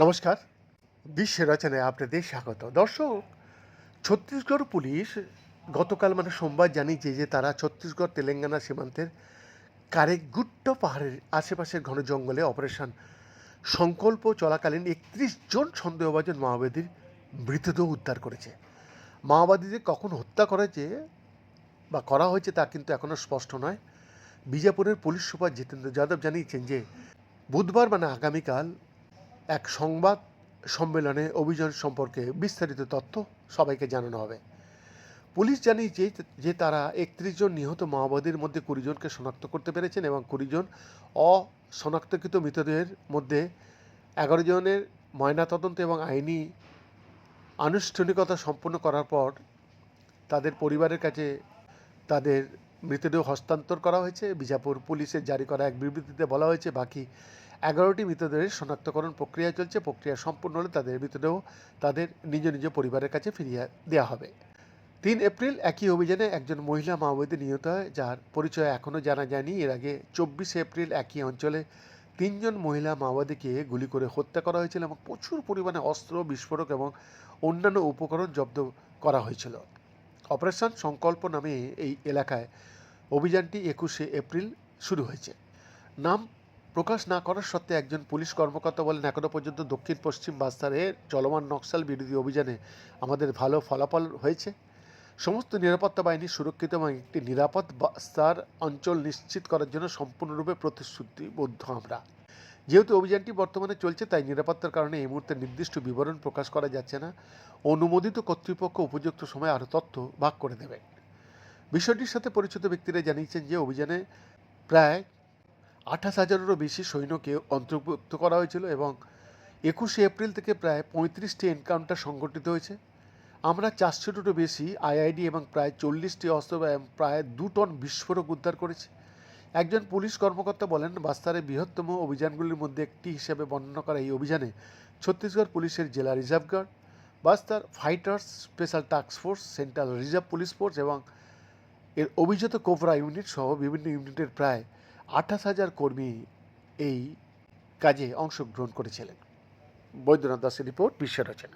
নমস্কার। বিশ্ব রচনায় আপনাদের স্বাগত। দর্শক, ছত্তিশগড় পুলিশ গতকাল মানে সোমবার জানিয়েছে যে তারা ছত্তিশগড় তেলেঙ্গানা সীমান্তের কারেগুট্ট পাহাড়ের আশেপাশের ঘন জঙ্গলে অপারেশন সংকল্প চলাকালীন একত্রিশ জন সন্দেহভাজন মাওবাদীর মৃতদেহ উদ্ধার করেছে। মাওবাদীদের কখন হত্যা করেছে বা করা হয়েছে তা কিন্তু এখনও স্পষ্ট নয়। বিজাপুরের পুলিশ সুপার জিতেন্দ্র যাদব জানিয়েছেন যে বুধবার মানে আগামীকাল এক সংবাদ সম্মেলনে অভিযান সম্পর্কে বিস্তারিত তথ্য সবাইকে জানানো হবে। পুলিশ জানিয়েছে যে তারা একত্রিশ জন নিহত মাওবাদীর মধ্যে কুড়ি জনকে শনাক্ত করতে পেরেছেন এবং কুড়ি জন অশনাক্তকৃত মৃতদেহের মধ্যে এগারো জনের ময়নাতদন্ত এবং আইনি আনুষ্ঠানিকতা সম্পন্ন করার পর তাদের পরিবারের কাছে তাদের মৃতদেহ হস্তান্তর করা হয়েছে। বিজাপুর পুলিশের জারি করা এক বিবৃতিতে বলা হয়েছে, বাকি এগারোটি মৃতদেহের শনাক্তকরণ প্রক্রিয়া চলছে। প্রক্রিয়া সম্পূর্ণ হলে তাদের মৃতদেহ তাদের নিজ নিজ পরিবারের কাছে ফিরিয়ে দেওয়া হবে। তিন এপ্রিল একই অভিযানে একজন মহিলা মাওবাদী নিহত হয়, যার পরিচয় এখনও জানা যায়নি। এর আগে চব্বিশে এপ্রিল একই অঞ্চলে তিনজন মহিলা মাওবাদীকে গুলি করে হত্যা করা হয়েছিল এবং প্রচুর পরিমাণে অস্ত্র, বিস্ফোরক এবং অন্যান্য উপকরণ জব্দ করা হয়েছিল। অপারেশন সংকল্প নামে এই এলাকায় অভিযানটি একুশে এপ্রিল শুরু হয়েছে। নাম প্রকাশ না করার সত্ত্বে একজন পুলিশ কর্মকর্তা বলেন এখনও পর্যন্ত দক্ষিণ পশ্চিম বাস্তারে চলমান নকশাল বিরোধী অভিযানে আমাদের ভালো ফলাফল হয়েছে। সমস্ত নিরাপত্তা বাহিনী সুরক্ষিত এবং একটি নিরাপদ বাস্তার অঞ্চল নিশ্চিত করার জন্য সম্পূর্ণরূপে প্রতিশ্রুতিবদ্ধ আমরা। যেহেতু অভিযানটি বর্তমানে চলছে, তাই নিরাপত্তার কারণে এই মুহূর্তে নির্দিষ্ট বিবরণ প্রকাশ করা যাচ্ছে না। অনুমোদিত কর্তৃপক্ষ উপযুক্ত সময়ে আরও তথ্য ভাগ করে দেবেন বিষয়টির সাথে পরিচিত ব্যক্তিরা জানিয়েছেন যে, অভিযানে প্রায় আঠাশ হাজারেরও বেশি সৈন্যকে অন্তর্ভুক্ত করা হয়েছিল এবং একুশে এপ্রিল থেকে প্রায় পঁয়ত্রিশটি এনকাউন্টার সংগঠিত হয়েছে। আমরা চারশোটিরও বেশি আইআইডি এবং প্রায় চল্লিশটি অস্ত্র প্রায় দু টন বিস্ফোরক উদ্ধার করেছে। একজন পুলিশ কর্মকর্তা বলেন বাস্তারের বৃহত্তম অভিযানগুলির মধ্যে একটি হিসেবে বর্ণনা করা এই অভিযানে ছত্তিশগড় পুলিশের জেলা reserve guard, Bastar fighters special task force, central reserve police force এবং এর অভিজাত কোবরা ইউনিট সহ বিভিন্ন ইউনিটের প্রায় আঠাশ হাজার কর্মী এই কাজে অংশগ্রহণ করেছিলেন। বৈদ্যনাথ দাসের রিপোর্ট, বিশ্ব রচনা।